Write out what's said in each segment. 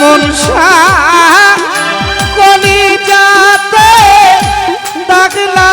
মন কলি যাতে দাগলা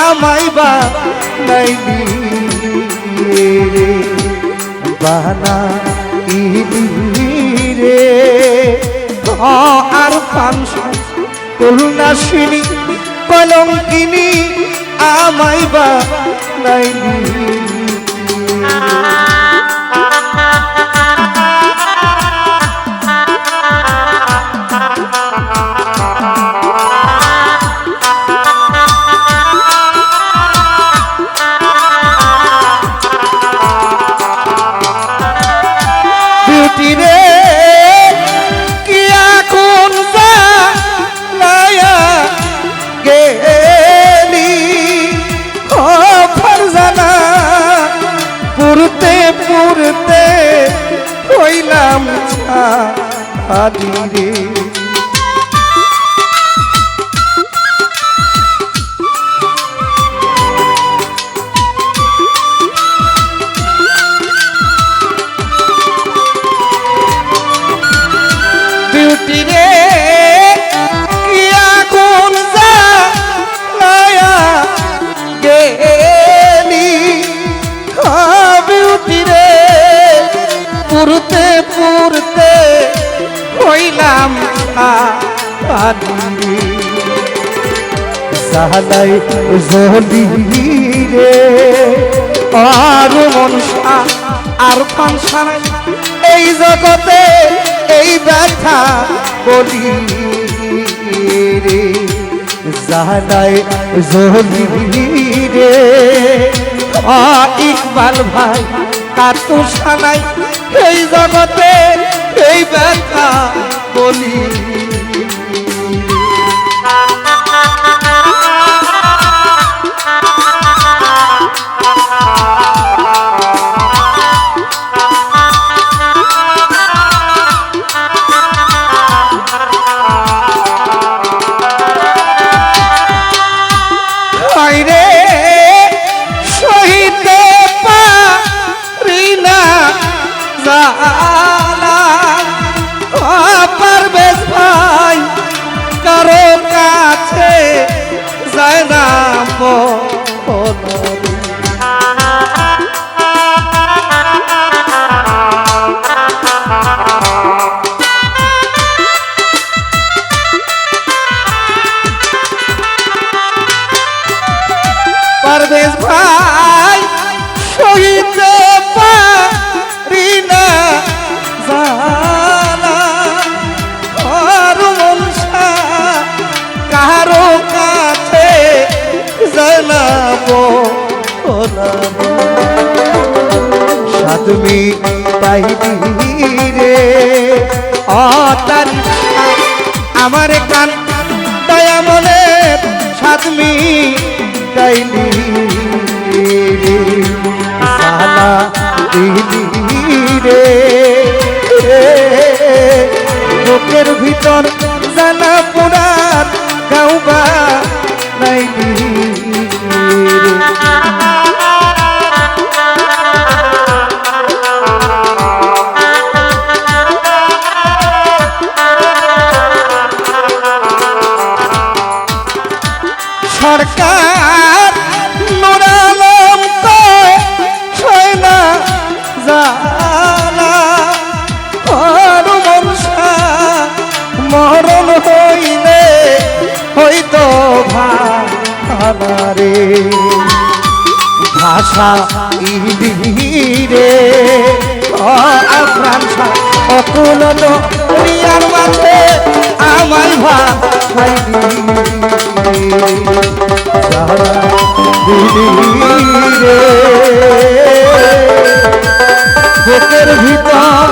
আমায় নাইনি রে বানা ইলি রে আর পাংশা কলনাশিনী কলঙ্কিনী আমায় বা হাজিরে সাহালাই জলি রে আর মনসা, আর পানসা নাই। এই জগতে এই ব্যথা বলি রে জাহালাই জলি রে আ, ইকবাল ভাই কাতু সানাই এই জগতে এই ব্যথা বলি কাছে যায় না মন সাধুমি পাইনি রে অতারি আমার কান, দয়া মনে সাধমি রে সালা রে। ভিতর জানা পুরাত গাউবা ভাষা ইলি রে আফ্রান্সা অকুল দুনিয়ার মাঝে আমায় ভাষাই রে বুকের ভিতর